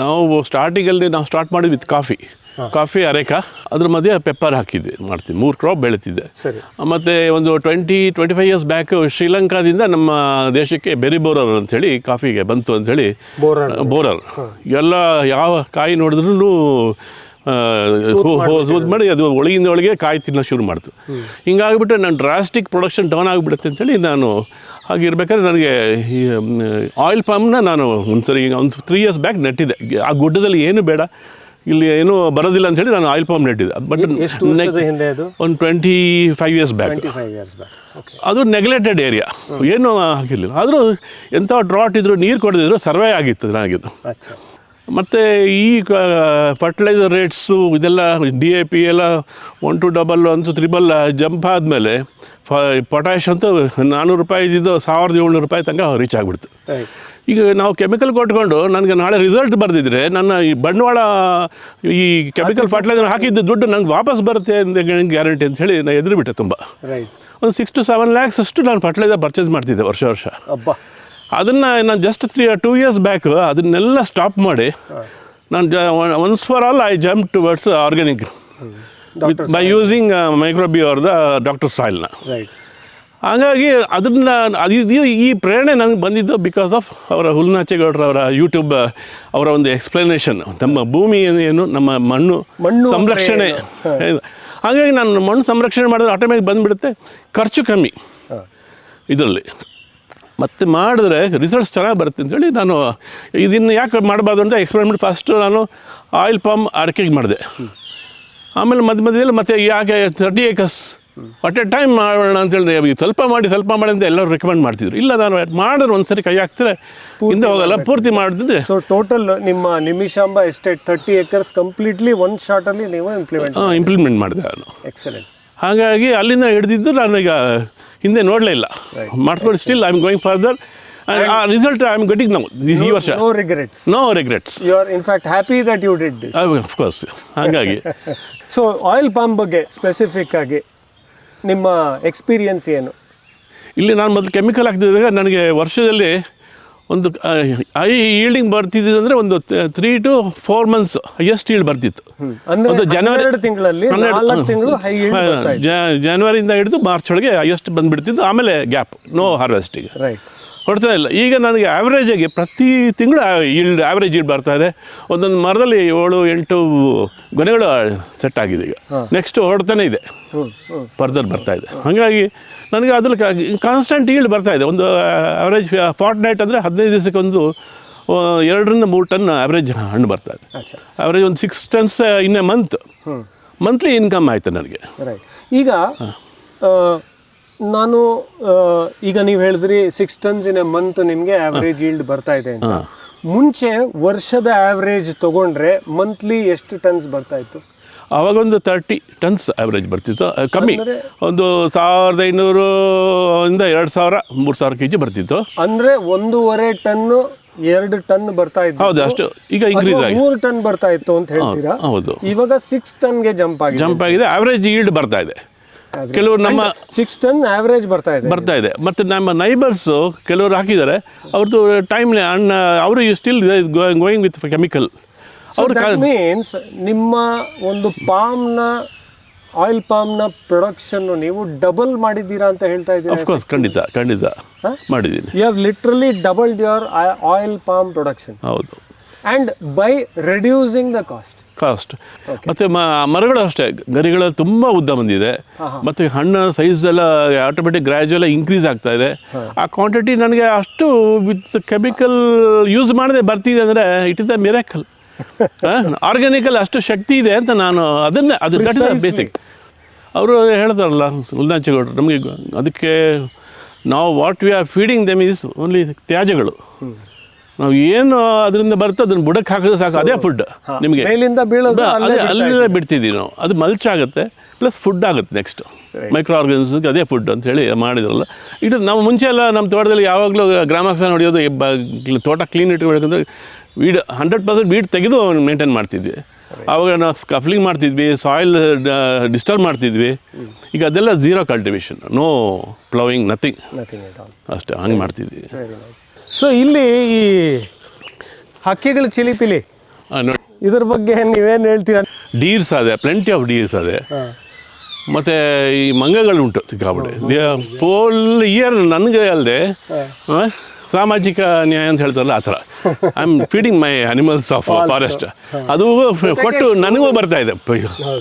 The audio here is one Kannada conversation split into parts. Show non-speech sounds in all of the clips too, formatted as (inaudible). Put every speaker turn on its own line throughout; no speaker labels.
ನಾವು ಸ್ಟಾರ್ಟಿಂಗಲ್ಲಿ ನಾವು ಸ್ಟಾರ್ಟ್ ಮಾಡಿದ್ವಿ ವಿತ್ ಕಾಫಿ ಕಾಫಿ ಅರೇಕ. ಅದ್ರ ಮಧ್ಯೆ ಪೆಪ್ಪರ್ ಹಾಕಿದ್ದೆ ಮಾಡ್ತೀವಿ. ಮೂರು ಕ್ರಾಪ್ ಬೆಳೀತಿದ್ದೆ.
ಸರಿ.
ಮತ್ತು ಒಂದು twenty twenty five years back ಶ್ರೀಲಂಕಾದಿಂದ ನಮ್ಮ ದೇಶಕ್ಕೆ ಬೆರಿ ಬೋರರ್ ಅಂಥೇಳಿ ಕಾಫಿಗೆ ಬಂತು ಅಂಥೇಳಿ
ಬೋರರ್
ಬೋರರ್ ಎಲ್ಲ ಯಾವ ಕಾಯಿ ನೋಡಿದ್ರೂ ಸೂದ್ ಮಾಡಿ ಅದು ಒಳಗಿಂದ ಒಳಗೆ ಕಾಯಿ ತಿನ್ನೋ ಶುರು ಮಾಡ್ತು. ಹಿಂಗಾಗ್ಬಿಟ್ಟು ನಾನು ಡ್ರಾಸ್ಟಿಕ್ ಪ್ರೊಡಕ್ಷನ್ ಡೌನ್ ಆಗಿಬಿಡುತ್ತೆ ಅಂತೇಳಿ ನಾನು ಹಾಗಿರ್ಬೇಕಾದ್ರೆ ನನಗೆ ಈ ಆಯಿಲ್ ಪಾಮ್ನ ನಾನು ಒಂದ್ಸರಿ ಈಗ ಒಂದು ತ್ರೀ ಇಯರ್ಸ್ ಬ್ಯಾಕ್ ನೆಟ್ಟಿದ್ದೆ. ಆ ಗುಡ್ಡದಲ್ಲಿ ಏನು ಬೇಡ ಇಲ್ಲಿ ಏನೂ ಬರೋದಿಲ್ಲ ಅಂತ ಹೇಳಿ ನಾನು ಆಯಿಲ್ ಪಾಮ್ ನೆಟ್ಟಿದ್ದೆ. ಬಟ್
ಹಿಂದೆ ಅದು?
ಒಂದು ಟ್ವೆಂಟಿ ಫೈವ್ ಇಯರ್ಸ್ ಬ್ಯಾಕ್ ಅದು ನೆಗ್ಲೆಕ್ಟೆಡ್ ಏರಿಯಾ ಏನು ಆಗಿರಲಿಲ್ಲ ಆದರೂ ಎಂಥ ಡ್ರಾಟ್ ಇದ್ರು ನೀರು ಕೊಡದಿದ್ರು ಸರ್ವೇ ಆಗಿತ್ತು
ನನಗಿದು.
ಮತ್ತು ಈ ಫರ್ಟಿಲೈಸರ್ ರೇಟ್ಸು ಇದೆಲ್ಲ ಡಿ ಎ ಪಿ ಎಲ್ಲ ಒನ್ ಟು ಡಬಲ್ ಅಂತೂ ತ್ರಿಬಲ್ ಜಂಪ್ ಆದಮೇಲೆ ಫ ಪೊಟ್ಯಾಶ್ ಅಂತ ನಾನ್ನೂರು ರೂಪಾಯಿ ಇದ್ದಿದ್ದು ಸಾವಿರದ ಏಳ್ನೂರು ರೂಪಾಯಿ ತನಕ ರೀಚ್ ಆಗಿಬಿಡ್ತು. ಈಗ ನಾವು ಕೆಮಿಕಲ್ ಕೊಟ್ಕೊಂಡು ನನಗೆ ನಾಳೆ ರಿಸಲ್ಟ್ ಬರೆದಿದ್ರೆ ನನ್ನ ಈ ಬಂಡವಾಳ ಈ ಕೆಮಿಕಲ್ ಫರ್ಟಿಲೈಸರ್ ಹಾಕಿದ್ದ ದುಡ್ಡು ನಂಗೆ ವಾಪಸ್ ಬರುತ್ತೆ ಅಂತ ಗ್ಯಾರಂಟಿ ಅಂತ ಹೇಳಿ ನಾನು ಎದುರುಬಿಟ್ಟೆ ತುಂಬ.
ರೈಟ್
ಒಂದು ಸಿಕ್ಸ್ ಟು ಸೆವೆನ್ ಲ್ಯಾಕ್ಸ್ ಅಷ್ಟು ನಾನು ಫರ್ಟಿಲೈಸರ್ ಪರ್ಚೇಸ್ ಮಾಡ್ತಿದ್ದೆ ವರ್ಷ ವರ್ಷ. ಅದನ್ನು ನಾನು just three two years back ಅದನ್ನೆಲ್ಲ ಸ್ಟಾಪ್ ಮಾಡಿ ನಾನು ಜ once for all I jump towards organic
doctor
by using microbe ಅವ್ರದ ಡಾಕ್ಟರ್ ಸಾಯಿಲ್ನ
ರೈಟ್
ಹಾಗಾಗಿ ಅದನ್ನ ಅದು ಇದು ಈ ಪ್ರೇರಣೆ ನನಗೆ ಬಂದಿದ್ದು ಬಿಕಾಸ್ ಆಫ್ ಅವರ ಹುಲ್ನಾಚೇಗೌಡರ ಅವರ ಯೂಟ್ಯೂಬ್ ಅವರ ಒಂದು ಎಕ್ಸ್ಪ್ಲನೇಷನ್ ನಮ್ಮ ಭೂಮಿ ಏನು- ನಮ್ಮ ಮಣ್ಣು
ಮಣ್ಣು
ಸಂರಕ್ಷಣೆ. ಹಾಗಾಗಿ ನಾನು ಮಣ್ಣು ಸಂರಕ್ಷಣೆ ಮಾಡಿದ್ರೆ ಆಟೋಮೆಟಿಕ್ ಬಂದುಬಿಡುತ್ತೆ. ಖರ್ಚು ಕಮ್ಮಿ. ಇದರಲ್ಲಿ. ಮತ್ತೆ ಮಾಡಿದ್ರೆ ರಿಸಲ್ಟ್ಸ್ ಚೆನ್ನಾಗಿ ಬರುತ್ತೆ ಅಂತೇಳಿ ನಾನು ಇದನ್ನು ಯಾಕೆ ಮಾಡಬಾರ್ದು ಅಂತ ಎಕ್ಸ್ಪೆರಿಮೆಂಟ್ ಫಸ್ಟು ನಾನು ಆಯಿಲ್ ಪಾಮ್ ಅಡಿಕೆಗೆ ಮಾಡಿದೆ. ಆಮೇಲೆ ಮಧ್ಯ ಮಧ್ಯದಲ್ಲಿ ಮತ್ತೆ ಯಾಕೆ thirty acres at a time ಮಾಡೋಣ ಅಂತೇಳಿ ಈಗ ಸ್ವಲ್ಪ ಮಾಡಿ ಸ್ವಲ್ಪ ಮಾಡಿ ಅಂತ ಎಲ್ಲರೂ ರೆಕಮೆಂಡ್ ಮಾಡ್ತಿದ್ರು. ಇಲ್ಲ ನಾನು ಮಾಡಿದ್ರೆ ಒಂದ್ಸರಿ ಕೈ ಹಾಕ್ತಾರೆ ಹಿಂದೆ ಹೋಗಲ್ಲ ಪೂರ್ತಿ ಮಾಡಿದ್ರೆ
ಸೊ ಟೋಟಲ್ ನಿಮ್ಮ Nimishamba estate thirty acres completely one ಶಾರ್ಟಲ್ಲಿ ನೀವು ಇಂಪ್ಲಿಮೆಂಟ್ ಹಾಂ
ಇಂಪ್ಲಿಮೆಂಟ್ ಮಾಡಿದೆ ನಾನು.
ಎಕ್ಸಲೆಂಟ್
ಹಾಗಾಗಿ ಅಲ್ಲಿಂದ ಹಿಡಿದಿದ್ದು ನಾನು ಈಗ ಹಿಂದೆ ನೋಡಲೇ ಇಲ್ಲ. ಮಾಡ್ಕೊಂಡು still I am going further ಆ result I am getting now ಈ ವರ್ಷ.
No regrets
no regrets
you are in fact happy that you did this
of course ಹಾಗಾಗಿ
ಸೊ ಆಯಿಲ್ ಪಾಮ್ ಬಗ್ಗೆ ಸ್ಪೆಸಿಫಿಕ್ ಆಗಿ ನಿಮ್ಮ ಎಕ್ಸ್ಪೀರಿಯನ್ಸ್ ಏನು?
ಇಲ್ಲಿ ನಾನು ಮೊದಲು ಕೆಮಿಕಲ್ ಹಾಕ್ತಿದ್ದಾಗ ನನಗೆ ವರ್ಷದಲ್ಲಿ ಒಂದು ಐ ಈಲ್ಡಿಂಗ್ ಬರ್ತಿದ್ದು ಅಂದರೆ ಒಂದು three to four months highest yield ಬರ್ತಿತ್ತು.
ಅಂದ್ರೆ
ಒಂದು ಜನವರಿ
ಎರಡು ತಿಂಗಳಲ್ಲಿ
ಜನವರಿಯಿಂದ ಹಿಡಿದು ಮಾರ್ಚ್ ಒಳಗೆ ಹೈಯೆಸ್ಟ್ ಬಂದುಬಿಡ್ತಿದ್ದು ಆಮೇಲೆ ಗ್ಯಾಪ್ ನೋ ಹಾರ್ವೆಸ್ಟಿಗೆ
ರೈಟ್
ಹೊಡ್ತಾ ಇಲ್ಲ. ಈಗ ನನಗೆ ಆ್ಯಾವ್ರೇಜಾಗಿ ಪ್ರತಿ ತಿಂಗಳು ಇಲ್ಡ್ ಆ್ಯಾವ್ರೇಜ್ ಇಲ್ಡ್ ಬರ್ತಾ ಇದೆ. ಒಂದೊಂದು ಮರದಲ್ಲಿ ಏಳು ಎಂಟು ಗೊನೆಗಳು ಸೆಟ್ ಆಗಿದೆ ಈಗ. ನೆಕ್ಸ್ಟ್ ಹೊಡ್ತಾನೆ ಇದೆ.
ಪರ್ದಲ್ಲಿ
ಫರ್ದರ್ ಬರ್ತಾ ಇದೆ. ಹಾಗಾಗಿ ನನಗೆ ಅದ್ರ ಕಾನ್ಸ್ಟೆಂಟ್ ಈಲ್ಡ್ ಬರ್ತಾ ಇದೆ. ಒಂದು ಆವ್ರೇಜ್ ಫಾರ್ಟ್ ನೈಟ್ ಅಂದರೆ ಹದಿನೈದು ದಿವಸಕ್ಕೆ ಒಂದು ಎರಡರಿಂದ ಮೂರು ಟನ್ ಆವ್ರೇಜ್ ಹಣ್ಣು ಬರ್ತಾ ಇದೆ. ಆವ್ರೇಜ್ ಒಂದು six tons in a month monthly income ಆಯಿತು ನನಗೆ.
ಈಗ ನಾನು ಈಗ ನೀವು ಹೇಳಿದ್ರಿ six tons in a month ನಿಮಗೆ ಆವ್ರೇಜ್ ಈಲ್ಡ್ ಬರ್ತಾ ಇದೆ ಅಂತ. ಮುಂಚೆ ವರ್ಷದ ಆವ್ರೇಜ್ ತಗೊಂಡ್ರೆ ಮಂತ್ಲಿ ಎಷ್ಟು ಟನ್ಸ್ ಬರ್ತಾ ಇತ್ತು?
ಆವಾಗ ಒಂದು ತರ್ಟಿ ಟನ್ಸ್ ಆವ್ರೇಜ್ ಬರ್ತಿತ್ತು ಕಮ್ಮಿ? ಒಂದು ಸಾವಿರದ ಐನೂರು ಇಂದ ಎರಡು ಸಾವಿರ ಮೂರು ಸಾವಿರ ಕೆ ಜಿ ಬರ್ತಿತ್ತು.
ಅಂದರೆ ಒಂದೂವರೆ ಟನ್ನು ಎರಡು ಟನ್ ಬರ್ತಾ ಇತ್ತು.
ಹೌದು ಅಷ್ಟು. ಈಗ ಇನ್ಕ್ರೀಸ್ ಆಗಿ
ಮೂರು ಟನ್ ಬರ್ತಾ ಇತ್ತು ಅಂತ ಹೇಳ್ತೀರಾ?
ಹೌದು
ಇವಾಗ ಸಿಕ್ಸ್ ಟನ್ಗೆ ಜಂಪ್ ಆಗಿದೆ.
ಜಂಪ್ ಆಗಿದೆ. ಆವ್ರೇಜ್ ಈಲ್ಡ್ ಬರ್ತಾ ಇದೆ. ಕೆಲವರು ನಮ್ಮ
ಸಿಕ್ಸ್ ಟನ್ ಆವರೇಜ್ ಬರ್ತಾ ಇದೆ.
ಬರ್ತಾ ಇದೆ. ಮತ್ತು ನಮ್ಮ ನೈಬರ್ಸು ಕೆಲವರು ಹಾಕಿದ್ದಾರೆ. ಅವ್ರದ್ದು ಟೈಮ್ ಅಣ್ಣ ಅವರು ಸ್ಟಿಲ್ ಗೋಯಿಂಗ್ ವಿತ್ ಕೆಮಿಕಲ್ ಅವ್ರ
ಮೀನ್ಸ್ ನಿಮ್ಮ ಒಂದು ಪಾಮ್ನ ಆಯಿಲ್ ಪಾಮ್ನ ಪ್ರೊಡಕ್ಷನ್ ನೀವು ಡಬಲ್ ಮಾಡಿದ್ದೀರಾ ಅಂತ ಹೇಳ್ತಾ ಇದ್ದೀರಾ
ಅಫ್ಕೋರ್ಸ್ ಖಂಡಿತ ಖಂಡಿತ ಮಾಡಿದ್ದೀನಿ.
You have literally doubled your oil palm production
ಹೌದು.
And by reducing the cost
cost ಮತ್ತು ಮರಗಳು ಅಷ್ಟೇ. ಗರಿಗಳ ತುಂಬ ಉದ್ದ ಬಂದಿದೆ. ಮತ್ತು ಹಣ್ಣು ಸೈಜ್ ಎಲ್ಲ ಆಟೋಮೆಟಿಕ್ ಗ್ರ್ಯಾಜುವಲ್ ಇನ್ಕ್ರೀಸ್ ಆಗ್ತಾ ಇದೆ. ಆ ಕ್ವಾಂಟಿಟಿ ನನಗೆ ಅಷ್ಟು ವಿತ್ ಕೆಮಿಕಲ್ ಯೂಸ್ ಮಾಡದೆ ಬರ್ತಿದೆ ಅಂದರೆ it is a miracle organically ಅಷ್ಟು ಶಕ್ತಿ ಇದೆ ಅಂತ ನಾನು ಅದನ್ನೇ ಅದು ಬೇಸಿಕ್ ಅವರು ಹೇಳ್ತಾರಲ್ಲ ಉಲ್ದಾಂಚೆಗೌಡರು ನಮಗೆ ಅದಕ್ಕೆ ನಾವು what we are feeding them is only ತ್ಯಾಜ್ಯಗಳು. ನಾವು ಏನು ಅದರಿಂದ ಬರುತ್ತೋ ಅದನ್ನ ಬುಡಕ್ಕೆ ಹಾಕಿದ್ರೆ ಸಾಕು ಅದೇ ಫುಡ್ ನಿಮಗೆ.
ಮೇಲಿಂದ ಬೀಳೋದು
ಅಲ್ಲೇ ಅಲ್ಲೇ ಬಿಡ್ತಿದ್ದೀವಿ ನಾವು. ಅದು ಮಲ್ಚ್ ಆಗುತ್ತೆ ಪ್ಲಸ್ ಫುಡ್ ಆಗುತ್ತೆ ನೆಕ್ಸ್ಟ್ ಮೈಕ್ರೋ ಆರ್ಗನ್ಸ್ಗೆ ಅದೇ ಫುಡ್ ಅಂತ ಹೇಳಿ ಮಾಡಿದ್ರಲ್ಲ. ಇದು ನಾವು ಮುಂಚೆ ಎಲ್ಲ ನಮ್ಮ ತೋಟದಲ್ಲಿ ಯಾವಾಗಲೂ ಗ್ರಾಮಾಕ್ಷರ ನೋಡಿಯೋದು ತೋಟ ಕ್ಲೀನ್ ಇಟ್ಕೊಬೇಕಂದ್ರೆ ವೀಡ್ ಹಂಡ್ರೆಡ್ ಪರ್ಸೆಂಟ್ ವೀಡ್ ತೆಗೆದು ಮೇಂಟೈನ್ ಮಾಡ್ತಿದ್ವಿ. ಆವಾಗ ನಾವು ಸ್ಕಫ್ಲಿಂಗ್ ಮಾಡ್ತಿದ್ವಿ ಸಾಯಿಲ್ ಡಿಸ್ಟರ್ಬ್ ಮಾಡ್ತಿದ್ವಿ. ಈಗ ಅದೆಲ್ಲ zero cultivation no ploughing nothing ಅಷ್ಟೇ ಹಂಗೆ ಮಾಡ್ತಿದ್ವಿ.
ಸೊ ಇಲ್ಲಿ ಈ ಹಕ್ಕಿಗಳ ಚಿಲಿಪಿಲಿ.
ನೋಡಿ.
ಇದ್ರ ಬಗ್ಗೆ ನೀವೇನು ಹೇಳ್ತೀರಾ?
ಡೀರ್ಸ್ ಅದೇ ಪ್ಲೆಂಟಿ ಆಫ್ ಡೀರ್ಸ್ ಅದೇ. ಮತ್ತು ಈ ಮಂಗಗಳು ಉಂಟು ಸಿಕ್ಕಾಪಟ್ಟೆ ಫೋಲ್ ಇಯರ್ ನನಗೆ ಅಲ್ಲದೆ ಸಾಮಾಜಿಕ ನ್ಯಾಯ ಅಂತ ಹೇಳ್ತಾರಲ್ಲ ಆ ಥರ. I am feeding my animals of forest ಅದು ಕೊಟ್ಟು ನನಗೂ ಬರ್ತಾ ಇದೆ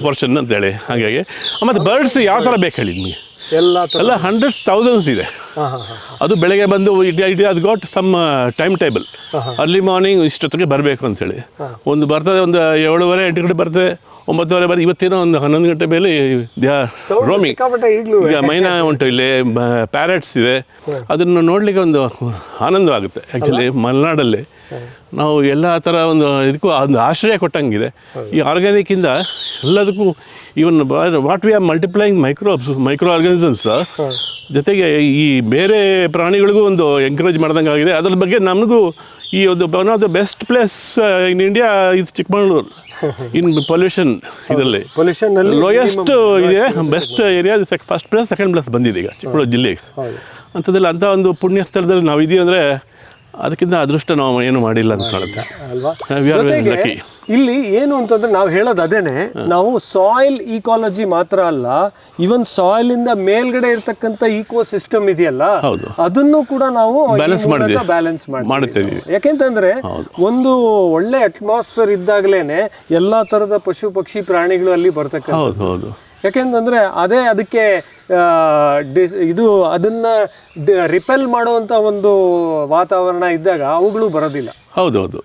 ಪೋರ್ಷನ್ ಅಂತೇಳಿ ಹಾಗಾಗಿ. ಮತ್ತು ಬರ್ಡ್ಸ್ ಯಾವ ಥರ ಬೇಕು ಹೇಳಿ ನಿಮಗೆ?
ಎಲ್ಲ ಹಂಡ್ರೆಡ್
ಎಲ್ಲ ಥೌಸಂಡ್ಸ್ ಇದೆ. ಅದು ಬೆಳಗ್ಗೆ ಬಂದು ಇಟ್ ಇಟ್ ಅದು got some time table early morning ಇಷ್ಟೊತ್ತಿಗೆ ಬರಬೇಕು ಅಂತೇಳಿ ಒಂದು ಬರ್ತದೆ ಒಂದು ಏಳುವರೆ ಎಂಟು ಗಂಟೆ ಬರ್ತದೆ ಒಂಬತ್ತುವರೆ ಬರ್ತದೆ ಇವತ್ತಿನ ಒಂದು ಹನ್ನೊಂದು ಗಂಟೆ ಮೇಲೆ ರೋಮಿಂಗ್ ಈಗ (laughs) ಮೈನಾ ಉಂಟು ಇಲ್ಲಿ ಪ್ಯಾರೆಟ್ಸ್ ಇದೆ. ಅದನ್ನು ನೋಡಲಿಕ್ಕೆ ಒಂದು ಆನಂದವಾಗುತ್ತೆ ಆ್ಯಕ್ಚುಲಿ ಮಲೆನಾಡಲ್ಲಿ. ನಾವು ಎಲ್ಲ ಥರ ಒಂದು ಇದಕ್ಕೂ ಒಂದು ಆಶ್ರಯ ಕೊಟ್ಟಂಗಿದೆ. ಈ ಆರ್ಗ್ಯಾನಿಕ್ಕಿಂದ ಎಲ್ಲದಕ್ಕೂ even what we are multiplying microbes micro organisms ಜೊತೆಗೆ ಈ ಬೇರೆ ಪ್ರಾಣಿಗಳಿಗೂ ಒಂದು ಎಂಕರೇಜ್ ಮಾಡ್ದಂಗೆ ಆಗಿದೆ ಅದ್ರ ಬಗ್ಗೆ ನಮಗೂ ಈ ಒಂದು one of the best place in India ಇದು ಚಿಕ್ಕಮಗಳೂರು ಇನ್ ಪೊಲ್ಯೂಷನ್ ಇದರಲ್ಲಿ.
ಪೊಲ್ಯೂಷನ್
ಲೋಯೆಸ್ಟ್ ಇದೆ best area first place second place ಬಂದಿದೆ. ಈಗ ಚಿಕ್ಕಮಗಳೂರು ಜಿಲ್ಲೆಗೆ.
ಅಂಥದ್ದೆಲ್ಲ
ಅಂಥದ್ದಲ್ಲಿ ಅಂಥ ಒಂದು ಪುಣ್ಯ ಸ್ಥಳದಲ್ಲಿ ನಾವು ಇದೀವಿ ಅಂದರೆ ಅದಕ್ಕಿಂತ ಅದೃಷ್ಟ ನಾವು ಏನು ಮಾಡಿಲ್ಲ ಅಂತ ಕಾಣುತ್ತೆ.
ಇಲ್ಲಿ ಏನು ಅಂತಂದ್ರೆ ನಾವು ಹೇಳೋದು ಅದೇನೆ ನಾವು ಸಾಯಿಲ್ ಈಕಾಲಜಿ ಮಾತ್ರ ಅಲ್ಲ ಇವನ್ ಸಾಯಿಲ್ ಇಂದ ಮೇಲ್ಗಡೆ ಇರತಕ್ಕಂತ ಈಕೋ ಸಿಸ್ಟಮ್ ಇದೆಯಲ್ಲ. ಅದನ್ನು ಕೂಡ ನಾವು. ಬ್ಯಾಲೆನ್ಸ್
ಮಾಡ್ತೀವಿ.
ಯಾಕೆಂತಂದ್ರೆ ಒಂದು ಒಳ್ಳೆ ಅಟ್ಮಾಸ್ಫಿಯರ್ ಇದ್ದಾಗಲೇನೆ ಎಲ್ಲಾ ತರದ ಪಶು ಪಕ್ಷಿ ಪ್ರಾಣಿಗಳು ಅಲ್ಲಿ ಬರ್ತಕ್ಕಂಥ ಯಾಕೆಂತಂದ್ರೆ ಅದೇ ಅದಕ್ಕೆ ಇದು ಅದನ್ನ ರಿಪೆಲ್ ಮಾಡುವಂತ ಒಂದು ವಾತಾವರಣ ಇದ್ದಾಗ ಅವುಗಳು ಬರೋದಿಲ್ಲ.
ಹೌದೌದು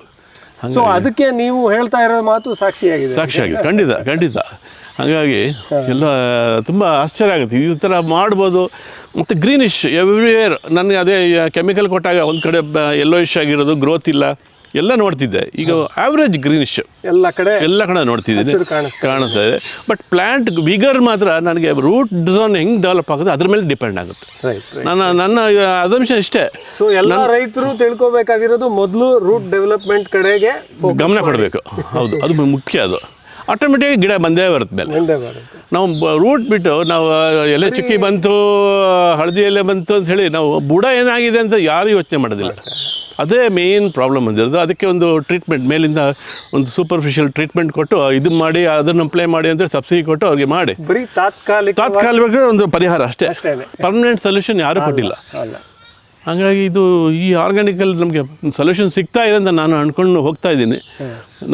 ಸೊ ಅದಕ್ಕೆ ನೀವು ಹೇಳ್ತಾ ಇರೋ ಮಾತು ಸಾಕ್ಷಿಯಾಗಿದೆ.
ಸಾಕ್ಷಿಯಾಗಿದೆ. ಖಂಡಿತ ಖಂಡಿತ. ಹಾಗಾಗಿ ಎಲ್ಲ ತುಂಬ ಆಶ್ಚರ್ಯ ಆಗುತ್ತೆ. ಈ ಥರ ಮಾಡ್ಬೋದು. ಮತ್ತು ಗ್ರೀನಿಶ್ ಎವ್ರಿವೇರ್ ನನಗೆ ಅದೇ ಕೆಮಿಕಲ್ ಕೊಟ್ಟಾಗ ಒಂದು ಕಡೆ ಎಲ್ಲೋಯಿಶ್ ಆಗಿರೋದು ಗ್ರೋತ್ ಇಲ್ಲ. ಎಲ್ಲ ನೋಡ್ತಿದ್ದೆ. ಈಗ ಆವ್ರೇಜ್ ಗ್ರೀನಿಶ್
ಎಲ್ಲ ಕಡೆ
ಎಲ್ಲ ಕಡೆ ನೋಡ್ತಿದ್ದೀನಿ.
ಕಾಣಿಸ್ತಾ
ಇದೆ. ಬಟ್ ಪ್ಲ್ಯಾಂಟ್ ವಿಗರ್ ಮಾತ್ರ ನನಗೆ ರೂಟ್ ಝೋನ್ ಹೆಂಗೆ ಡೆವಲಪ್ ಆಗುತ್ತೆ ಅದ್ರ ಮೇಲೆ ಡಿಪೆಂಡ್ ಆಗುತ್ತೆ. ನನ್ನ ನನ್ನ ಅದಂಶ ಇಷ್ಟೇ.
ಸೊ ಎಲ್ಲ ರೈತರು ತಿಳ್ಕೊಬೇಕಾಗಿರೋದು ಮೊದಲು ರೂಟ್ ಡೆವಲಪ್ಮೆಂಟ್ ಕಡೆಗೆ
ಗಮನ ಕೊಡಬೇಕು. ಹೌದು ಅದು ಮುಖ್ಯ ಅದು. ಆಟೋಮೆಟಿಕ್ ಗಿಡ ಬಂದೇ ಬರುತ್ತೆ ಮೇಲೆ. ನಾವು ರೂಟ್ ಬಿಟ್ಟು ನಾವು ಎಲೆ ಚುಕ್ಕಿ ಬಂತು ಹಳದಿ ಎಲೆ ಬಂತು ಅಂತ ಹೇಳಿ ನಾವು ಬುಡ ಏನಾಗಿದೆ ಅಂತ ಯಾರು ಯೋಚನೆ ಮಾಡೋದಿಲ್ಲ. ಅದೇ ಮೇನ್ ಪ್ರಾಬ್ಲಮ್ ಬಂದಿರೋದು ಅದಕ್ಕೆ ಒಂದು ಟ್ರೀಟ್ಮೆಂಟ್ ಮೇಲಿಂದ ಒಂದು ಸೂಪರ್ಫಿಷಿಯಲ್ ಟ್ರೀಟ್ಮೆಂಟ್ ಕೊಟ್ಟು ಇದು ಮಾಡಿ ಅದನ್ನು ಅಪ್ಲೈ ಮಾಡಿ ಅಂದರೆ ಸಬ್ಸಿಡಿ ಕೊಟ್ಟು ಅವ್ರಿಗೆ ಮಾಡಿ.
ಬರೀ ತಾತ್ಕಾಲಿಕ
ತಾತ್ಕಾಲಿಕ ಒಂದು ಪರಿಹಾರ ಅಷ್ಟೇ. ಪರ್ಮನೆಂಟ್ ಸೊಲ್ಯೂಷನ್ ಯಾರೂ ಕೊಟ್ಟಿಲ್ಲ. ಹಾಗಾಗಿ ಇದು ಈ ಆರ್ಗ್ಯಾನಿಕಲ್ಲಿ ನಮಗೆ ಸೊಲ್ಯೂಷನ್ ಸಿಗ್ತಾ ಇದೆ ಅಂತ ನಾನು ಅಂದ್ಕೊಂಡು ಹೋಗ್ತಾ ಇದ್ದೀನಿ.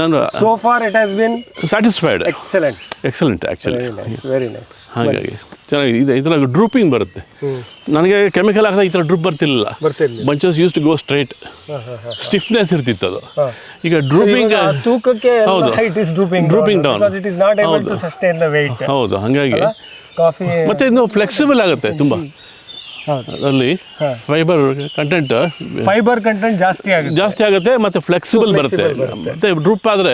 ನಾನು
so far it has been
satisfied
excellent
excellent actually
very nice
ಹಾಗಾಗಿ. ಚೆನ್ನಾಗಿದೆ. ಇದು ಇದ್ರಾಗ ಡ್ರೂಪಿಂಗ್ ಬರುತ್ತೆ. ನನಗೆ ಕೆಮಿಕಲ್ ಹಾಕಿದಾಗ ಈ ಥರ ಡ್ರೂಪ್ ಬರ್ತಿರ್ಲಿಲ್ಲ.
ಬರ್ತಿರ್ಲಿ
bunches used to go straight stiffness ಇರ್ತಿತ್ತು ಅದು. ಈಗ ಡ್ರೂಪಿಂಗ್
ತೂಕಕ್ಕೆ
ಹೌದು.
Drooping
down down.
It is not able to sustain the weight
ಹೌದು ಹಾಗಾಗಿ.
ಕಾಫಿ
ಮತ್ತೆ ಇದು ಫ್ಲೆಕ್ಸಿಬಲ್ ಆಗುತ್ತೆ ತುಂಬ. ಅಲ್ಲಿ ಫೈಬರ್ ಕಂಟೆಂಟ್
ಫೈಬರ್ ಕಂಟೆಂಟ್ ಜಾಸ್ತಿ ಆಗುತ್ತೆ.
ಜಾಸ್ತಿ ಆಗುತ್ತೆ ಮತ್ತೆ ಫ್ಲೆಕ್ಸಿಬಲ್ ಬರುತ್ತೆ. ಮತ್ತೆ ಡ್ರೂಪ್ ಆದರೆ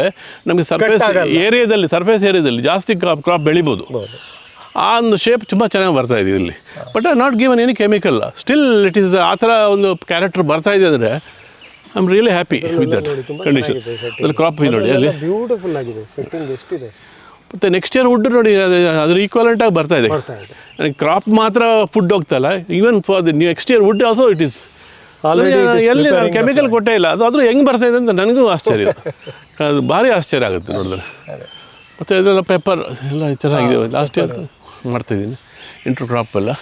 ನಮಗೆ ಸರ್ಫೇಸ್ ಏರಿಯಾದಲ್ಲಿ ಸರ್ಫೇಸ್ ಏರಿಯಾದಲ್ಲಿ ಜಾಸ್ತಿ ಕ್ರಾಪ್ ಕ್ರಾಪ್ ಬೆಳಿಬೋದು. ಆ ಒಂದು ಶೇಪ್ ತುಂಬ ಚೆನ್ನಾಗಿ ಬರ್ತಾ ಇದೆ ಇಲ್ಲಿ. But not given any chemical still it is ಆ ಥರ ಒಂದು ಕ್ಯಾರೆಕ್ಟರ್ ಬರ್ತಾ ಇದೆ ಅಂದರೆ I am really happy with that condition ಅಲ್ಲಿ ಕ್ರಾಪ್ ನೋಡಿ ಅಲ್ಲಿ.
ಬ್ಯೂಟಿಫುಲ್ ಆಗಿದೆ ಸೆಟ್ಟಿಂಗ್ ಎಷ್ಟಿದೆ.
ಮತ್ತು ನೆಕ್ಸ್ಟ್ ಇಯರ್ ವುಡ್ ನೋಡಿ ಅದು ಅದ್ರ ಈಕ್ವಲೆಂಟ್ ಆಗಿ ಬರ್ತಾ ಇದೆ. ನನಗೆ ಕ್ರಾಪ್ ಮಾತ್ರ food ಹೋಗ್ತಲ್ಲ even for the next year would also it is
is
ಎಲ್ಲಿ ಕೆಮಿಕಲ್ ಕೊಟ್ಟೇ ಇಲ್ಲ ಅದು ಆದರೂ ಹೆಂಗೆ ಬರ್ತಾ ಇದೆ ಅಂತ ನನಗೂ ಆಶ್ಚರ್ಯ. (laughs) ಅದು ಭಾರಿ ಆಶ್ಚರ್ಯ ಆಗುತ್ತೆ ನೋಡಿದ್ರೆ. ಮತ್ತು ಇದೆಲ್ಲ ಪೇಪರ್ ಎಲ್ಲ ಚೆನ್ನಾಗಿದೆ ಲಾಸ್ಟ್ ಇಯರ್ ಮಾಡ್ತಾಯಿದ್ದೀನಿ ಇಂಟ್ರ್ ಕ್ರಾಪ್ ಎಲ್ಲ.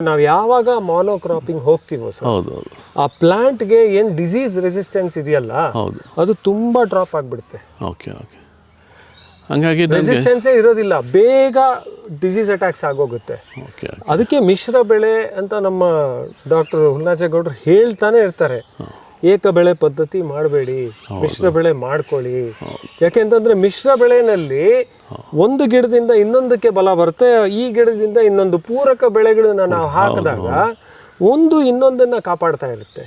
ನಾವು ಯಾವಾಗ ಮಾನೋಕ್ರಾಪಿಂಗ್ ಹೋಗ್ತೀವೋ ಸರ್
ಹೌದು ಹೌದು.
ಆ ಪ್ಲಾಂಟ್ಗೆ ಏನು ಡಿಸೀಸ್ ರೆಸಿಸ್ಟೆನ್ಸ್ ಇದೆಯಲ್ಲ
ಹೌದು.
ಅದು ತುಂಬಾ ಡ್ರಾಪ್ ಆಗಿಬಿಡುತ್ತೆ.
ಓಕೆ ಓಕೆ ಹಾಗಾಗಿ
ರೆಸಿಸ್ಟೆನ್ಸೇ ಇರೋದಿಲ್ಲ ಬೇಗ ಡಿಸೀಸ್ ಅಟ್ಯಾಕ್ಸ್ ಆಗೋಗುತ್ತೆ.
ಓಕೆ
ಅದಕ್ಕೆ ಮಿಶ್ರ ಬೆಳೆ ಅಂತ ನಮ್ಮ ಡಾಕ್ಟರ್ ಹುಲ್ಲಾಚೇಗೌಡರು ಹೇಳ್ತಾನೆ ಇರ್ತಾರೆ. ಏಕ ಬೆಳೆ ಪದ್ಧತಿ ಮಾಡಬೇಡಿ ಮಿಶ್ರ ಬೆಳೆ ಮಾಡ್ಕೊಳ್ಳಿ. ಯಾಕೆಂತಂದ್ರೆ ಮಿಶ್ರ ಬೆಳೆನಲ್ಲಿ ಒಂದು ಗಿಡದಿಂದ ಇನ್ನೊಂದಕ್ಕೆ ಬಲ ಬರುತ್ತೆ. ಈ ಗಿಡದಿಂದ ಇನ್ನೊಂದು ಪೂರಕ ಬೆಳೆಗಳನ್ನ ನಾವು ಹಾಕಿದಾಗ ಒಂದು ಇನ್ನೊಂದನ್ನ ಕಾಪಾಡ್ತಾ ಇರುತ್ತೆ.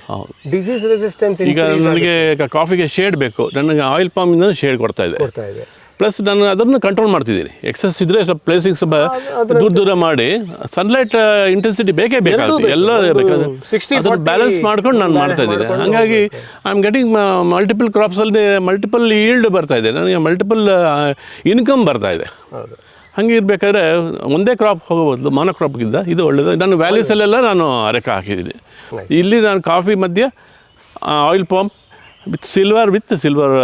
ಡಿಸೀಸ್ ರೆಸಿಸ್ಟೆನ್ಸ್
ಈಗ ನನಗೆ ಕಾಫಿಗೆ ಶೇಡ್ ಬೇಕು. ನನಗೆ ಆಯಿಲ್ ಪಾಮಿಂದ ಶೇಡ್ ಕೊಡ್ತಾ ಇದೆ.
ಕೊಡ್ತಾ ಇದೆ.
ಪ್ಲಸ್ ನಾನು ಅದನ್ನು ಕಂಟ್ರೋಲ್ ಮಾಡ್ತಿದ್ದೀನಿ. ಎಕ್ಸಸ್ ಇದ್ರೆ ಸ್ವಲ್ಪ ಪ್ಲೇಸಿಂಗ್ ಸ್ವಲ್ಪ ದೂರ ದೂರ ಮಾಡಿ. ಸನ್ಲೈಟ್ ಇಂಟೆನ್ಸಿಟಿ ಬೇಕೇ ಬೇಕಾಗುತ್ತೆ. ಎಲ್ಲ ಬೇಕಾದ್ರೆ
60,
ಬ್ಯಾಲೆನ್ಸ್ ಮಾಡ್ಕೊಂಡು ನಾನು ಮಾಡ್ತಾ ಇದ್ದೀನಿ. ಹಾಗಾಗಿ ಐ ಆಮ್ ಗೆಟಿಂಗ್ ಮಲ್ಟಿಪಲ್ ಕ್ರಾಪ್ಸಲ್ಲಿ ಮಲ್ಟಿಪಲ್ ಈಲ್ಡ್ ಬರ್ತಾ ಇದೆ. ನನಗೆ ಮಲ್ಟಿಪಲ್ ಇನ್ಕಮ್ ಬರ್ತಾ ಇದೆ. ಹಂಗೆ ಇರಬೇಕಾದ್ರೆ ಒಂದೇ ಕ್ರಾಪ್ ಹೋಗೋ ಬದಲು ಮಾನೋ ಕ್ರಾಪ್ಗಿಂತ ಇದು ಒಳ್ಳೆಯದು ನಾನು ವ್ಯಾಲೀಸಲ್ಲೆಲ್ಲ ನಾನು ಅರೆಕ ಹಾಕಿದ್ದೀನಿ. ಇಲ್ಲಿ ನಾನು ಕಾಫಿ ಮಧ್ಯೆ oil palm with silver with silver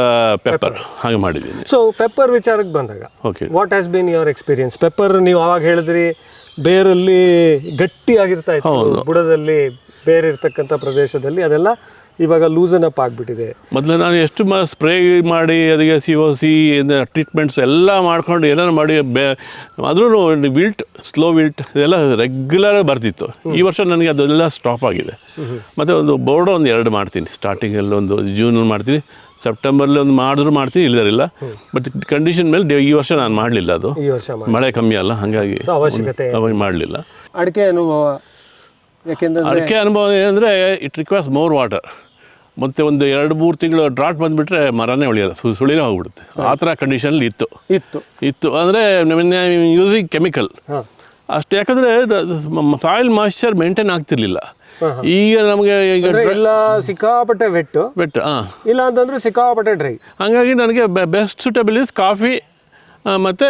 pepper. ಹಾಗೆ ಮಾಡಿದ್ದೀನಿ.
ಸೊ ಪೆಪ್ಪರ್ ವಿಚಾರಕ್ಕೆ ಬಂದಾಗ
okay
what has been your experience pepper ನೀವು ಆವಾಗ ಹೇಳಿದ್ರಿ ಬೇರಲ್ಲಿ ಗಟ್ಟಿಯಾಗಿರ್ತಾ ಇತ್ತು ಬುಡದಲ್ಲಿ ಬೇರೆ ಇರ್ತಕ್ಕಂಥ ಪ್ರದೇಶದಲ್ಲಿ ಅದೆಲ್ಲ ಇವಾಗ ಲೂಸನ್ ಅಪ್ ಆಗಿಬಿಟ್ಟಿದೆ.
ಮೊದಲು ನಾನು ಎಷ್ಟು ಮ ಸ್ಪ್ರೇ ಮಾಡಿ ಅದಕ್ಕೆ ಸಿ ಓ ಸಿ ಟ್ರೀಟ್ಮೆಂಟ್ಸ್ ಎಲ್ಲ ಮಾಡ್ಕೊಂಡು ಏನಾರು ಮಾಡಿ ಬೆ ಆದ್ರೂ ವಿಲ್ಟ್ ಸ್ಲೋ ವಿಲ್ಟ್ ಇದೆಲ್ಲ ರೆಗ್ಯುಲರ್ ಬರ್ತಿತ್ತು. ಈ ವರ್ಷ ನನಗೆ ಅದೆಲ್ಲ ಸ್ಟಾಪ್ ಆಗಿದೆ. ಮತ್ತು ಒಂದು ಬೋರ್ಡ್ ಒಂದು ಎರಡು ಮಾಡ್ತೀನಿ. ಸ್ಟಾರ್ಟಿಂಗಲ್ಲಿ ಒಂದು ಜೂನಲ್ಲಿ ಮಾಡ್ತೀನಿ. ಸೆಪ್ಟೆಂಬರ್ಲಿ ಒಂದು ಮಾಡಿದ್ರು ಮಾಡ್ತೀನಿ ಇಲ್ಲದಿಲ್ಲ ಬಟ್ ಕಂಡೀಷನ್ ಮೇಲೆ ಈ ವರ್ಷ ನಾನು ಮಾಡಲಿಲ್ಲ ಅದು.
ಈ ವರ್ಷ ಮಾಡಿ
ಮಳೆ ಕಮ್ಮಿ ಅಲ್ಲ ಹಾಗಾಗಿ ಮಾಡಲಿಲ್ಲ.
ಅಡಿಕೆ ಅನುಭವ ಯಾಕೆಂದ್ರೆ
ಅಡಿಕೆ ಅನುಭವ ಏನಂದರೆ ಇಟ್ ರಿಕ್ವೆಸ್ಟ್ ಮೋರ್ ವಾಟರ್ ಮತ್ತು ಒಂದು ಎರಡು ಮೂರು ತಿಂಗಳು ಡ್ರಾಟ್ ಬಂದ್ಬಿಟ್ರೆ ಮರನೇ ಉಳಿಯೋದು ಸು ಸುಳಿನೇ ಹೋಗ್ಬಿಡುತ್ತೆ ಆ ಥರ ಕಂಡೀಷನಲ್ಲಿ ಇತ್ತು.
ಇತ್ತು.
ಇತ್ತು. ಅಂದರೆ ಯೂಸಿಂಗ್ ಕೆಮಿಕಲ್ ಅಷ್ಟು ಯಾಕಂದರೆ ಸಾಯಿಲ್ ಮಾಯ್ಶ್ಚರ್ ಮೇಂಟೈನ್ ಆಗ್ತಿರ್ಲಿಲ್ಲ. ಈಗ ನಮಗೆ ಈಗ
ಇಲ್ಲ ಸಿಕ್ಕಾಪಟ್ಟೆ ವೆಟ್ಟು
ಬೆಟ್ ಹಾಂ.
ಇಲ್ಲ ಅಂತಂದ್ರೆ ಸಿಕ್ಕಾಪಟ್ಟೆ ಡ್ರೈ
ಹಾಗಾಗಿ ನನಗೆ ಬೆಸ್ಟ್ ಸೂಟಬಲ್ ಇಸ್ ಕಾಫಿ ಮತ್ತು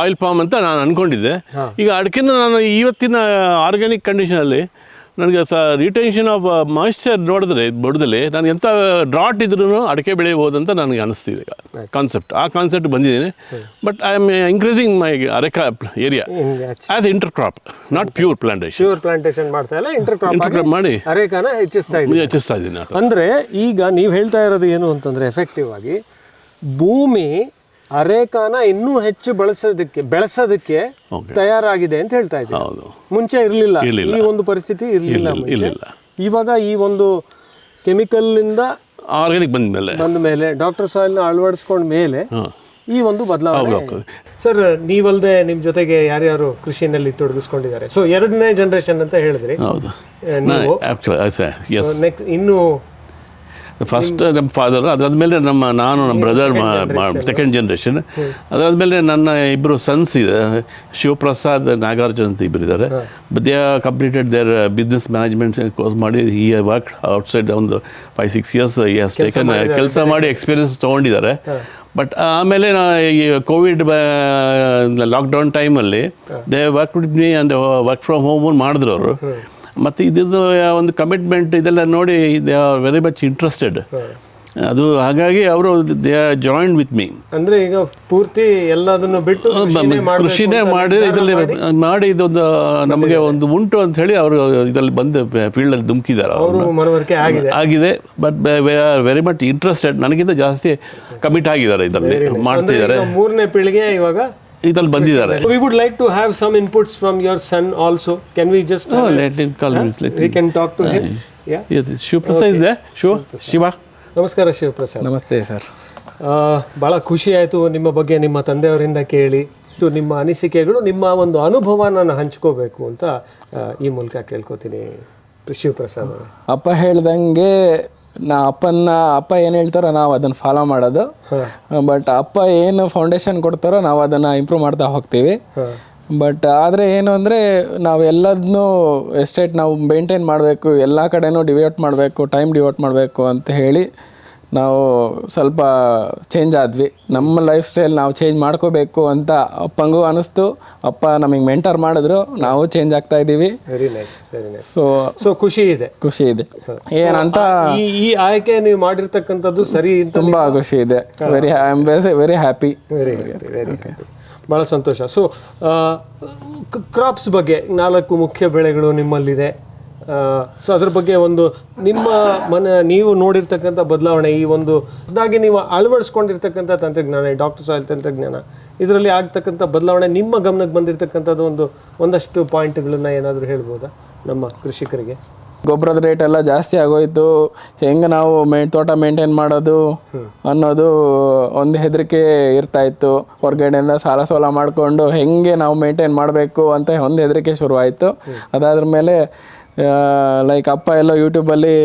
ಆಯಿಲ್ ಪಾಮ್ ಅಂತ ನಾನು ಅಂದ್ಕೊಂಡಿದ್ದೆ ಈಗ ಅಡಿಕೆನ ನಾನು ಇವತ್ತಿನ ಆರ್ಗ್ಯಾನಿಕ್ ಕಂಡೀಷನಲ್ಲಿ ನನಗೆ ಸ ರಿಟೆನ್ಷನ್ ಆಫ್ ಮಾಯಿಶ್ಚರ್ ನೋಡಿದ್ರೆ ಬಡದಲ್ಲಿ ನಾನು ಎಂಥ ಡ್ರಾಟ್ ಇದ್ರೂ ಅಡಿಕೆ ಬೆಳೆಯಬಹುದು ಅಂತ ನನಗೆ ಅನಿಸ್ತಿದೆ ಈಗ ಕಾನ್ಸೆಪ್ಟ್ ಆ ಕಾನ್ಸೆಪ್ಟ್ ಬಂದಿದ್ದೀನಿ. But I am increasing my areca area as inter crop not pure plantation
pure plantation ಮಾಡ್ತಾ ಇಲ್ಲ ಇಂಟರ್ ಕ್ರಾಪ್
ಮಾಡಿ.
ಅರೆಕಾನ ಹೆಚ್ಚಿಸ್ತಾ ಇದ್ದೀನಿ.
ಹೆಚ್ಚಿಸ್ತಾ ಇದ್ದೀನಿ
ಅಂದ್ರೆ ಈಗ ನೀವು ಹೇಳ್ತಾ ಇರೋದು ಏನು ಅಂತಂದ್ರೆ ಎಫೆಕ್ಟಿವ್ ಆಗಿ ಭೂಮಿ ಅರೇಕಾನ ಇನ್ನೂ ಹೆಚ್ಚು ಬಳಸೋದಕ್ಕೆ ಬೆಳೆಸೋದಕ್ಕೆ. ತಯಾರಾಗಿದೆ ಅಂತ ಹೇಳ್ತಾ ಇದ್ದೀವಿ
ಹೌದು.
ಮುಂಚೆ ಇರಲಿಲ್ಲ. ಈ ಒಂದು ಪರಿಸ್ಥಿತಿ ಇರಲಿಲ್ಲ ಇವಾಗ ಈ ಒಂದು ಕೆಮಿಕಲ್ ಇಂದ
ಆರ್ಗ್ಯಾನಿಕ್ ಬಂದ ಮೇಲೆ.
ಬಂದ ಮೇಲೆ ಡಾಕ್ಟರ್ ಸಾಯಿಲ್ನ ಅಳವಡಿಸ್ಕೊಂಡ ಮೇಲೆ ಈ ಒಂದು ಬದಲಾವಣೆ ಸರ್ ನೀವಲ್ಲದೆ ನಿಮ್ ಜೊತೆಗೆ ಯಾರ್ಯಾರು ಕೃಷಿನಲ್ಲಿ ತೊಡಗಿಸ್ಕೊಂಡಿದ್ದಾರೆ. ಸೊ ಎರಡನೇ ಜನರೇಷನ್ ಅಂತ ಹೇಳಿದ್ರಿ. ನೀವು?
ಎಸ್
ನೆಕ್ಸ್ಟ್ ಇನ್ನು
ಫಸ್ಟ್ ನಮ್ಮ ಫಾದರ್ ಅದಾದ್ಮೇಲೆ ನಮ್ಮ ನಾನು ನಮ್ಮ ಬ್ರದರ್ ಸೆಕೆಂಡ್ ಜನ್ರೇಷನ್ ಅದಾದ್ಮೇಲೆ ನನ್ನ ಇಬ್ಬರು ಸನ್ಸ್ ಇದೆ. ಶಿವಪ್ರಸಾದ್ ನಾಗಾರ್ಜುನ್ ಅಂತ ಇಬ್ಬರು ಇದ್ದಾರೆ. They completed their business management course ಮಾಡಿ ಈ ವರ್ಕ್ ಔಟ್ಸೈಡ್ ಒಂದು ಫೈವ್ ಸಿಕ್ಸ್ ಇಯರ್ಸ್ ಈ ಟೇಕನ್ ಕೆಲಸ ಮಾಡಿ ಎಕ್ಸ್ಪೀರಿಯನ್ಸ್ ತೊಗೊಂಡಿದ್ದಾರೆ. ಬಟ್ ಆಮೇಲೆ ನಾ ಈ ಕೋವಿಡ್ ಲಾಕ್ಡೌನ್ ಟೈಮಲ್ಲಿ ದೇ ವರ್ಕ್ ವಿತ್ ಮೀ ಅಂದ್ರೆ ವರ್ಕ್ ಫ್ರಮ್ ಹೋಮ್ ಮಾಡಿದ್ರು ಅವರು. ಮತ್ತು ಇದ್ರದ್ದು ಒಂದು ಕಮಿಟ್ಮೆಂಟ್ ಇದೆಲ್ಲ ನೋಡಿ they are very much interested ಅದು ಹಾಗಾಗಿ ಅವರು they are joint with me
ಅಂದರೆ ಈಗ ಪೂರ್ತಿ ಎಲ್ಲದನ್ನು ಬಿಟ್ಟು ಕೃಷಿನೇ
ಮಾಡಿ ಇದರಲ್ಲಿ
ಮಾಡಿ?
ಇದೊಂದು ನಮಗೆ ಒಂದು ಉಂಟು ಅಂತ ಹೇಳಿ ಅವರು ಇದರಲ್ಲಿ ಬಂದು ಫೀಲ್ಡಲ್ಲಿ ಧುಮುಕಿದ್ದಾರೆ ಅವರು
ಆಗಿದೆ.
ಆಗಿದೆ but are very much interested ನನಗಿಂತ ಜಾಸ್ತಿ ಕಮಿಟ್ ಆಗಿದ್ದಾರೆ ಇದರಲ್ಲಿ ಮಾಡ್ತಿದ್ದಾರೆ.
ಮೂರನೇ ಪೀಳಿಗೆ ಇವಾಗ
ಇದ್ರಲ್ಲಿ ಬಂದಿದ್ದಾರೆ.
We would like to have some inputs from your son also can we just
let in call
we can talk to him yeah
Shivaprasad ಇದೆ ಶಿವ ಶಿವ
ನಮಸ್ಕಾರ ಶಿವಪ್ರಸಾದ್
ನಮಸ್ತೆ ಸರ್
ಭಾಳ ಬಹಳ ಖುಷಿ ಆಯಿತು ನಿಮ್ಮ ಬಗ್ಗೆ ನಿಮ್ಮ ತಂದೆಯವರಿಂದ ಕೇಳಿ. ಇದು ನಿಮ್ಮ ಅನಿಸಿಕೆಗಳು ನಿಮ್ಮ ಒಂದು ಅನುಭವ ನಾನು ಹಂಚ್ಕೋಬೇಕು ಅಂತ ಈ ಮೂಲಕ ಕೇಳ್ಕೊತೀನಿ. ಶಿವಪ್ರಸಾದ್
ಅಪ್ಪ ಹೇಳ್ದಂಗೆ ನಾ ಅಪ್ಪನ ಅಪ್ಪ ಏನು ಹೇಳ್ತಾರೋ ನಾವು ಅದನ್ನು ಫಾಲೋ ಮಾಡೋದು. ಬಟ್ ಅಪ್ಪ ಏನು ಫೌಂಡೇಶನ್ ಕೊಡ್ತಾರೋ ನಾವು ಅದನ್ನು ಇಂಪ್ರೂವ್ ಮಾಡ್ತಾ ಹೋಗ್ತೀವಿ. ಬಟ್ ಆದರೆ ಏನು ಅಂದರೆ ನಾವು ಎಲ್ಲದನ್ನೂ ಎಸ್ಟೇಟ್ ನಾವು ಮೇಂಟೈನ್ ಮಾಡಬೇಕು ಎಲ್ಲ ಕಡೆನೂ ಡಿವೈಟ್ ಮಾಡಬೇಕು ಟೈಮ್ ಡಿವೈಟ್ ಮಾಡಬೇಕು ಅಂತ ಹೇಳಿ ನಾವು ಸ್ವಲ್ಪ ಚೇಂಜ್ ಆದ್ವಿ. ನಮ್ಮ ಲೈಫ್ ಸ್ಟೈಲ್ ನಾವು ಚೇಂಜ್ ಮಾಡ್ಕೋಬೇಕು ಅಂತ ಅಪ್ಪಂಗೂ ಅನಿಸ್ತು. ಅಪ್ಪ ನಮಗೆ ಮೆಂಟರ್ ಮಾಡಿದ್ರು. ನಾವು ಚೇಂಜ್ ಆಗ್ತಾ ಇದ್ದೀವಿ
very nice very nice
so
so ಖುಷಿ ಇದೆ.
ಖುಷಿ ಇದೆ. ಏನಂತ
ಈ ಈ ಆಯ್ಕೆ ನೀವು ಮಾಡಿರ್ತಕ್ಕಂಥದ್ದು ಸರಿ
ತುಂಬಾ ಖುಷಿ ಇದೆ. Very I am very happy
very very ಭಾಳ ಸಂತೋಷ. ಸೊ ಕ್ರಾಪ್ಸ್ ಬಗ್ಗೆ ನಾಲ್ಕು ಮುಖ್ಯ ಬೆಳೆಗಳು ನಿಮ್ಮಲ್ಲಿದೆ. ಸೊ ಅದ್ರ ಬಗ್ಗೆ ಒಂದು ನಿಮ್ಮ ಮನ ನೀವು ನೋಡಿರ್ತಕ್ಕಂಥ ಬದಲಾವಣೆ ಈ ಒಂದು ಹೊಸದಾಗಿ ನೀವು ಅಳವಡಿಸ್ಕೊಂಡಿರ್ತಕ್ಕಂಥ ತಂತ್ರಜ್ಞಾನ ಈ ಡಾಕ್ಟರ್ ಸಾಯಿಲ್ ತಂತ್ರಜ್ಞಾನ ಇದರಲ್ಲಿ ಆಗ್ತಕ್ಕಂಥ ಬದಲಾವಣೆ ನಿಮ್ಮ ಗಮನಕ್ಕೆ ಬಂದಿರತಕ್ಕಂಥದ್ದು ಒಂದು ಒಂದಷ್ಟು ಪಾಯಿಂಟ್ಗಳನ್ನು ಏನಾದರೂ ಹೇಳ್ಬೋದಾ ನಮ್ಮ ಕೃಷಿಕರಿಗೆ?
ಗೊಬ್ಬರದ ರೇಟ್ ಎಲ್ಲ ಜಾಸ್ತಿ ಆಗೋಯ್ತು. ಹೆಂಗೆ ನಾವು ಮೇ ತೋಟ ಮೇಂಟೈನ್ ಮಾಡೋದು ಅನ್ನೋದು ಒಂದು ಹೆದರಿಕೆ ಇರ್ತಾ ಇತ್ತು. ಹೊರಗಡೆಯಿಂದ ಸಾಲ ಸೋಲ ಮಾಡಿಕೊಂಡು ಹೆಂಗೆ ನಾವು ಮೇಂಟೈನ್ ಮಾಡಬೇಕು ಅಂತ ಒಂದು ಹೆದರಿಕೆ ಶುರುವಾಯಿತು. ಅದಾದ್ರ ಮೇಲೆ ಲೈಕ್ ಅಪ್ಪ ಎಲ್ಲೋ ಯೂಟ್ಯೂಬಲ್ಲಿ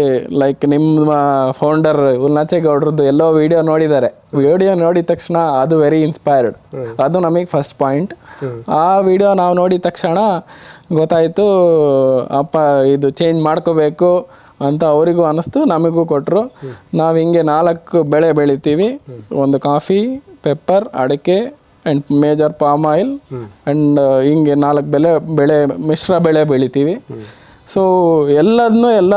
ಲೈಕ್ ನಿಮ್ಮ ಫೌಂಡರ್ ಉಲ್ನಾಚೇಗೌಡ್ರದ್ದು ಎಲ್ಲೋ ವಿಡಿಯೋ ನೋಡಿದ್ದಾರೆ. ವಿಡಿಯೋ ನೋಡಿದ ತಕ್ಷಣ ಅದು ವೆರಿ ಇನ್ಸ್ಪೈರ್ಡ್ ಅದು ನಮಗೆ ಫಸ್ಟ್ ಪಾಯಿಂಟ್ ಆ ವಿಡಿಯೋ ನಾವು ನೋಡಿದ ತಕ್ಷಣ ಗೊತ್ತಾಯಿತು ಅಪ್ಪ ಇದು ಚೇಂಜ್ ಮಾಡ್ಕೋಬೇಕು ಅಂತ ಅವರಿಗೂ ಅನ್ನಿಸ್ತು ನಮಗೂ ಕೊಟ್ಟರು ನಾವು ಹಿಂಗೆ ನಾಲ್ಕು ಬೆಳೆ ಬೆಳಿತೀವಿ. ಒಂದು ಕಾಫಿ ಪೆಪ್ಪರ್ ಅಡಿಕೆ and major palm oil and ಹಿಂಗೆ ನಾಲ್ಕು ಬೆಲೆ ಬೆಳೆ ಮಿಶ್ರ ಬೆಳೆ ಬೆಳಿತೀವಿ. ಸೊ ಎಲ್ಲದನ್ನೂ ಎಲ್ಲ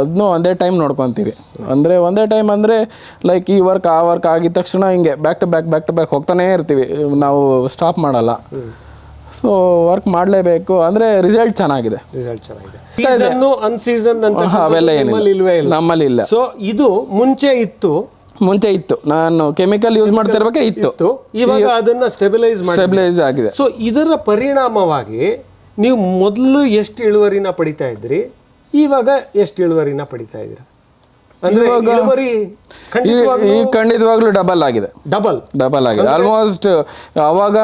ಅದನ್ನೂ ಒಂದೇ ಟೈಮ್ ನೋಡ್ಕೊತೀವಿ. ಅಂದರೆ ಒಂದೇ ಟೈಮ್ ಅಂದರೆ ಲೈಕ್ ಈ ವರ್ಕ್ ಆ ವರ್ಕ್ ಆಗಿದ ತಕ್ಷಣ ಹಿಂಗೆ back to back back to back ಹೋಗ್ತಾನೇ ಇರ್ತೀವಿ. ನಾವು ಸ್ಟಾಪ್ ಮಾಡಲ್ಲ. ಸೊ ವರ್ಕ್ ಮಾಡಲೇಬೇಕು. ಅಂದರೆ ರಿಸಲ್ಟ್ ಚೆನ್ನಾಗಿದೆ.
ರಿಸಲ್ಟ್ ಚೆನ್ನಾಗಿದೆ. ಸೀಸನ್ ಅನ್ಸೀಸನ್ ಅಂತ
ಅವೆಲ್ಲ
ಇಲ್ವೇ ಇಲ್ಲ.
ನಮ್ಮಲ್ಲಿ ಇಲ್ಲ.
ಸೊ ಇದು ಮುಂಚೆ ಇತ್ತು.
ಮುಂಚೆ ಇತ್ತು. ನಾನು ಕೆಮಿಕಲ್ ಯೂಸ್ ಮಾಡ್ತಾ ಇತ್ತು.
ಇತ್ತು. ಇವಾಗ ಅದನ್ನ ಸ್ಟೆಬಿಲೈಸ್
ಸ್ಟೆಬಿಲೈಸ್ ಆಗಿದೆ.
ಸೊ ಇದರ ಪರಿಣಾಮವಾಗಿ ನೀವು ಮೊದಲು ಎಷ್ಟು ಇಳುವರಿನ ಪಡಿತಾ ಇದ್ರಿ ಇವಾಗ ಎಷ್ಟು ಇಳುವರಿನ ಪಡಿತಾ ಇದ್ದೀರಾ? ಅಂದ್ರೆ ಇಳುವರಿ
ಈ ಖಂಡಿತವಾಗ್ಲೂ ಡಬಲ್ ಆಗಿದೆ.
ಡಬಲ್
ಡಬಲ್ ಆಗಿದೆ. ಆಲ್ಮೋಸ್ಟ್ ಅವಾಗ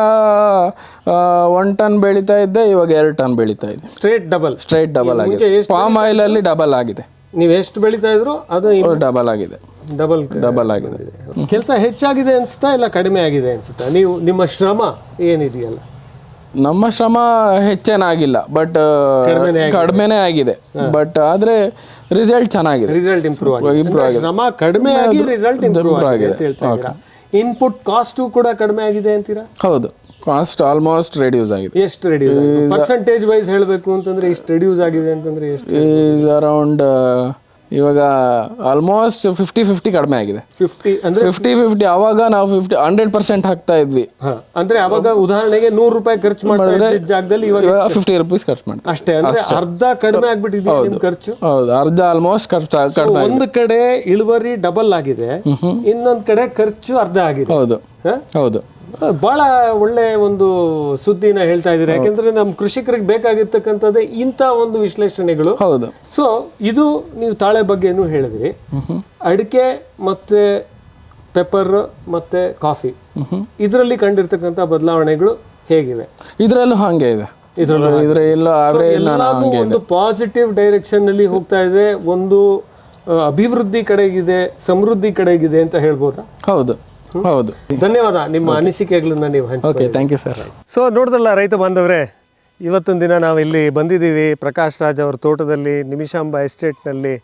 ಒನ್ ಟನ್ ಬೆಳೀತಾ ಇದ್ದೆ ಇವಾಗ ಎರಡು ಟನ್ ಬೆಳೀತಾ ಇದೆ.
ಸ್ಟ್ರೇಟ್ ಡಬಲ್
ಸ್ಟ್ರೈಟ್ ಡಬಲ್ ಆಗಿದೆ. ಪಾಮ್ ಆಯಿಲ್ ಅಲ್ಲಿ ಡಬಲ್ ಆಗಿದೆ.
ನೀವು ಎಷ್ಟು ಬೆಳೀತಾ ಇದ್ರು ಅದು
ಡಬಲ್ ಆಗಿದೆ.
ಡಬಲ್
ಡಬಲ್ ಆಗಿದೆ.
ಕೆಲಸ ಹೆಚ್ಚಾಗಿದೆ ಅನ್ಸುತ್ತಾ ಇಲ್ಲ ಕಡಿಮೆ ಆಗಿದೆ ಅನ್ಸುತ್ತಾ? ನೀವು ನಿಮ್ಮ ಶ್ರಮ ಏನಿದೆಯಲ್ಲ?
ನಮ್ಮ ಶ್ರಮ ಹೆಚ್ಚೇನಾಗಿಲ್ಲ ಬಟ್ ಕಡಿಮೆನೇ ಆಗಿದೆ. ಬಟ್ ಆದ್ರೆ ರಿಸಲ್ಟ್ ಚೆನ್ನಾಗಿದೆ.
ರಿಸಲ್ಟ್ ಇಂಪ್ರೂವ್ ಆಗಿದೆ. ಶ್ರಮ ಕಡಿಮೆ ಆಗಿ ರಿಸಲ್ಟ್ ಇಂಪ್ರೂವ್ ಆಗಿದೆ ಅಂತ ಹೇಳ್ತಾ ಇದ್ದೀರಾ? ಇನ್ಪುಟ್ ಕಾಸ್ಟು ಕೂಡ ಕಡಿಮೆ ಆಗಿದೆ ಅಂತೀರಾ?
ಹೌದು. ಕಾಸ್ಟ್ ಆಲ್ಮೋಸ್ಟ್ ರೆಡ್ಯೂಸ್ ಆಗಿದೆ.
ಎಷ್ಟು ರೆಡ್ಯೂಸ್ ಪರ್ಸೆಂಟೇಜ್ ವೈಸ್ ಹೇಳಬೇಕು ಅಂತಂದ್ರೆ ಇಷ್ಟು ರೆಡ್ಯೂಸ್ ಆಗಿದೆ ಅಂತಂದ್ರೆ ಎಷ್ಟು
ಈಸ್ ಅರೌಂಡ್ ಇವಾಗ ಆಲ್ಮೋಸ್ಟ್ ಫಿಫ್ಟಿ ಫಿಫ್ಟಿ ಕಡಿಮೆ ಆಗಿದೆ.
ಫಿಫ್ಟಿ ಅಂದ್ರೆ
ಫಿಫ್ಟಿ ಫಿಫ್ಟಿ ಅವಾಗ ನಾವು ಫಿಫ್ಟಿ ಹಂಡ್ರೆಡ್ ಪರ್ಸೆಂಟ್ ಹಾಕ್ತಾ ಇದ್ವಿ.
ಅಂದ್ರೆ ಅವಾಗ ಉದಾಹರಣೆಗೆ ನೂರು ರೂಪಾಯಿ ಖರ್ಚು ಮಾಡಿದ್ರೆ ಜಾಗದಲ್ಲಿ ಇವಾಗ
ಫಿಫ್ಟಿ ರುಪೀಸ್ ಖರ್ಚು ಮಾಡ್ತೀವಿ
ಅಷ್ಟೇ ಅಂದ್ರೆ ಅರ್ಧ ಕಡಿಮೆ ಆಗ್ಬಿಟ್ಟಿದೆ ನಿಮ್ ಖರ್ಚು?
ಹೌದು ಅರ್ಧ ಆಲ್ಮೋಸ್ಟ್ ಖರ್ಚು ಕಡಿಮೆ
ಒಂದು ಕಡೆ ಇಳುವರಿ ಡಬಲ್ ಆಗಿದೆ. ಇನ್ನೊಂದ್ ಕಡೆ ಖರ್ಚು ಅರ್ಧ ಆಗಿದೆ.
ಹೌದು? ಹೌದು.
ಬಹಳ ಒಳ್ಳೆ ಒಂದು ಸುದ್ದಿನ ಹೇಳ್ತಾ ಇದ್ದೀರಾ. ಯಾಕಂದ್ರೆ ನಮ್ಮ ಕೃಷಿಕರಿಗೆ ಬೇಕಾಗಿರ್ತಕ್ಕಂಥದ್ದೇ ಇಂಥ ಒಂದು ವಿಶ್ಲೇಷಣೆಗಳು.
ಹೌದು.
ಸೊ ಇದು ನೀವು ತಾಳೆ ಬಗ್ಗೆನೂ ಹೇಳಿದ್ರಿ. ಅಡಿಕೆ ಮತ್ತೆ ಪೆಪ್ಪರ್ ಮತ್ತೆ ಕಾಫಿ ಇದರಲ್ಲಿ ಕಂಡಿರ್ತಕ್ಕಂಥ ಬದಲಾವಣೆಗಳು ಹೇಗಿವೆ?
ಇದರಲ್ಲೂ ಹಾಗೆ ಇದೆ.
ಇದ್ರಲ್ಲೂ
ಇದ್ರ ಎಲ್ಲೋ ಆವ್ರೇಜ್
ಎಲ್ಲಾನು ಒಂದು ಪಾಸಿಟಿವ್ ಡೈರೆಕ್ಷನ್ ಅಲ್ಲಿ ಹೋಗ್ತಾ ಇದೆ. ಒಂದು ಅಭಿವೃದ್ಧಿ ಕಡೆಗಿದೆ ಸಮೃದ್ಧಿ ಕಡೆಗಿದೆ ಅಂತ ಹೇಳ್ಬೋದಾ?
ಹೌದು. ಹೌದು.
ಧನ್ಯವಾದ. ನಿಮ್ಮ ಅನಿಸಿಕೆಗಳನ್ನ ನೀವು
okay thank you sir
so ನೋಡ್ದಲ್ಲ ರೈತ ಬಾಂಧವರೇ ಇವತ್ತೊಂದು ದಿನ ನಾವು ಇಲ್ಲಿ ಬಂದಿದ್ದೀವಿ. ಪ್ರಕಾಶ್ ರಾಜ್ ಅವ್ರ ತೋಟದಲ್ಲಿ ನಿಮಿಷಾಂಬ ಎಸ್ಟೇಟ್ನಲ್ಲಿ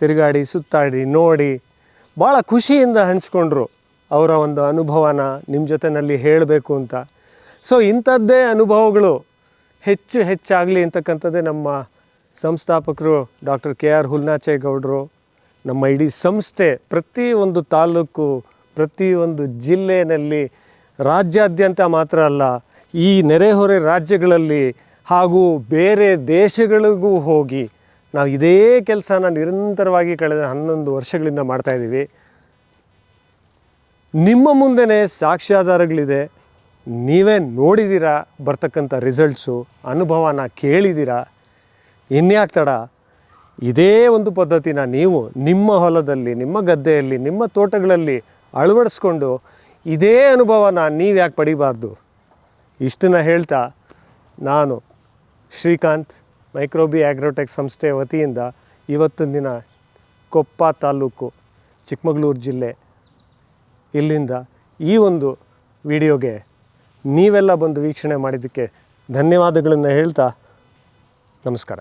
ತಿರುಗಾಡಿ ಸುತ್ತಾಡಿ ನೋಡಿ ಭಾಳ ಖುಷಿಯಿಂದ ಹಂಚ್ಕೊಂಡ್ರು ಅವರ ಒಂದು ಅನುಭವನ ನಿಮ್ಮ ಜೊತೆನಲ್ಲಿ ಹೇಳಬೇಕು ಅಂತ. ಸೊ ಇಂಥದ್ದೇ ಅನುಭವಗಳು ಹೆಚ್ಚು ಹೆಚ್ಚಾಗಲಿ ಅಂತಕ್ಕಂಥದ್ದೇ ನಮ್ಮ ಸಂಸ್ಥಾಪಕರು ಡಾಕ್ಟರ್ ಕೆ ಆರ್ ಹುಲ್ನಾಚೇಗೌಡರು ನಮ್ಮ ಇಡೀ ಸಂಸ್ಥೆ ಪ್ರತಿ ಒಂದು ತಾಲೂಕು ಪ್ರತಿ ಒಂದು ಜಿಲ್ಲೆಯಲ್ಲಿ ರಾಜ್ಯಾದ್ಯಂತ ಮಾತ್ರ ಅಲ್ಲ, ಈ ನೆರೆಹೊರೆ ರಾಜ್ಯಗಳಲ್ಲಿ ಹಾಗೂ ಬೇರೆ ದೇಶಗಳಿಗೂ ಹೋಗಿ ನಾವು ಇದೇ ಕೆಲಸನ ನಿರಂತರವಾಗಿ ಕಳೆದ ಹನ್ನೊಂದು ವರ್ಷಗಳಿಂದ ಮಾಡ್ತಾಯಿದ್ದೀವಿ ನಿಮ್ಮ ಮುಂದೆನೇ ಸಾಕ್ಷ್ಯಾಧಾರಗಳಿದೆ. ನೀವೇ ನೋಡಿದ್ದೀರಾ ಬರ್ತಕ್ಕಂಥ ರಿಸಲ್ಟ್ಸು ಅನುಭವನ ಕೇಳಿದ್ದೀರಾ? ಇನ್ಯಾಕೆ ತಡ? ಇದೇ ಒಂದು ಪದ್ಧತಿನ ನೀವು ನಿಮ್ಮ ಹೊಲದಲ್ಲಿ, ನಿಮ್ಮ ಗದ್ದೆಯಲ್ಲಿ, ನಿಮ್ಮ ತೋಟಗಳಲ್ಲಿ ಅಳವಡಿಸ್ಕೊಂಡು ಇದೇ ಅನುಭವನ ನೀವು ಯಾಕೆ ಪಡಿಬಾರ್ದು? ಇಷ್ಟನ್ನ ಹೇಳ್ತಾ ನಾನು ಶ್ರೀಕಾಂತ್, ಮೈಕ್ರೋಬಿ ಆಗ್ರೋಟೆಕ್ ಸಂಸ್ಥೆ ವತಿಯಿಂದ ಇವತ್ತಿನ ದಿನ ಕೊಪ್ಪ ತಾಲೂಕು, ಚಿಕ್ಕಮಗಳೂರು ಜಿಲ್ಲೆ ಇಲ್ಲಿಂದ ಈ ಒಂದು ವಿಡಿಯೋಗೆ ನೀವೆಲ್ಲ ಬಂದು ವೀಕ್ಷಣೆ ಮಾಡಿದ್ದಕ್ಕೆ ಧನ್ಯವಾದಗಳನ್ನು ಹೇಳ್ತಾ ನಮಸ್ಕಾರ.